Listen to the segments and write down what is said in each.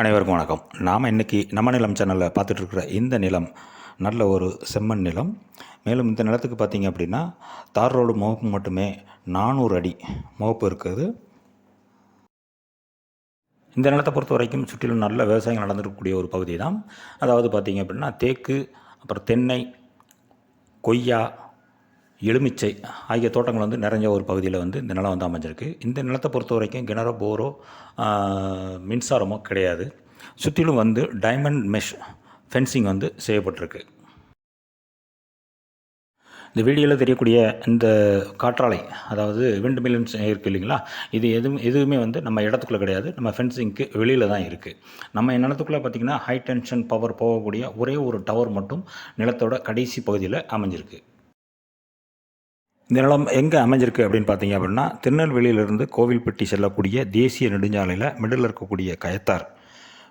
அனைவருக்கும் வணக்கம். நாம் இன்றைக்கி நம்ம நிலம் சேனலில் பார்த்துட்ருக்குற இந்த நிலம் நல்ல ஒரு செம்மண் நிலம். மேலும் இந்த நிலத்துக்கு பார்த்தீங்க அப்படின்னா தார் ரோடு முகப்பு மட்டுமே நானூறு அடி முகப்பு இருக்குது. இந்த நிலத்தை பொறுத்த வரைக்கும் சுற்றிலும் நல்ல விவசாயம் நடந்திருக்கக்கூடிய ஒரு பகுதி தான் அதாவது பார்த்திங்க அப்படின்னா தேக்கு அப்புறம் தென்னை கொய்யா எலுமிச்சை ஆகிய தோட்டங்கள் வந்து நிறைஞ்ச ஒரு பகுதியில் வந்து இந்த நிலம் வந்து அமைஞ்சிருக்கு. இந்த நிலத்தை பொறுத்த வரைக்கும் கிணறோ போரோ மின்சாரமோ கிடையாது. சுற்றிலும் வந்து டைமண்ட் மெஷ் ஃபென்சிங் வந்து செய்யப்பட்டிருக்கு. இந்த வீடியோவில் தெரியக்கூடிய இந்த காற்றாலை அதாவது விண்ட் மில்லுன்னு இருக்குது இல்லைங்களா? இது எதுவும் எதுவுமே வந்து நம்ம இடத்துக்குள்ளே கிடையாது. நம்ம ஃபென்சிங்க்கு வெளியில் தான் இருக்குது நம்ம நிலத்துக்குள்ளே பார்த்திங்கன்னா ஹை டென்ஷன் பவர் போகக்கூடிய ஒரே ஒரு டவர் மட்டும் நிலத்தோட கடைசி பகுதியில் அமைஞ்சிருக்கு. இந்த நிலம் எங்கே அமைஞ்சிருக்கு அப்படின்னு பார்த்தீங்க அப்படின்னா திருநெல்வேலியிலிருந்து கோவில்பட்டி செல்லக்கூடிய தேசிய நெடுஞ்சாலையில் மிடில் இருக்கக்கூடிய கயத்தார்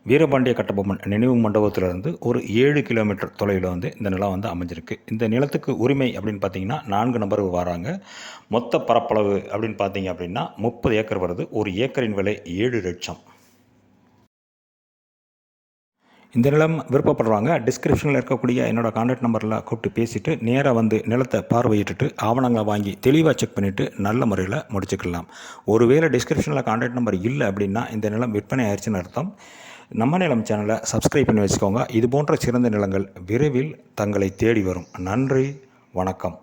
வீரபாண்டிய கட்டபொம்மன் நினைவு மண்டபத்திலிருந்து ஒரு ஏழு கிலோமீட்டர் தொலைவில் வந்து இந்த நிலம் வந்து அமைஞ்சிருக்கு. இந்த நிலத்துக்கு உரிமை அப்படின்னு பார்த்தீங்கன்னா நான்கு நபர் வராங்க. மொத்த பரப்பளவு அப்படின்னு பார்த்தீங்க அப்படின்னா முப்பது ஏக்கர் வருது. ஒரு ஏக்கரின் விலை ஏழு லட்சம். இந்த நிலம் விருப்பப்படுறவங்க டிஸ்கிரிப்ஷனில் இருக்கக்கூடிய என்னோடய கான்டாக்ட் நம்பரில் கூப்பிட்டு பேசிவிட்டு நேராக வந்து நிலத்தை பார்வையிட்டுட்டு ஆவணங்களை வாங்கி தெளிவாக செக் பண்ணிவிட்டு நல்ல முறையில் முடிச்சுக்கலாம். ஒருவேளை டிஸ்கிரிப்ஷனில் கான்டாக்ட் நம்பர் இல்லை அப்படின்னா இந்த நிலம் விற்பனை ஆயிடுச்சுன்னு அர்த்தம். நம்ம நிலம் சேனலை சப்ஸ்கிரைப் பண்ணி வச்சுக்கோங்க. இது போன்ற சிறந்த நிலங்கள் விரைவில் தங்களை தேடி வரும். நன்றி. வணக்கம்.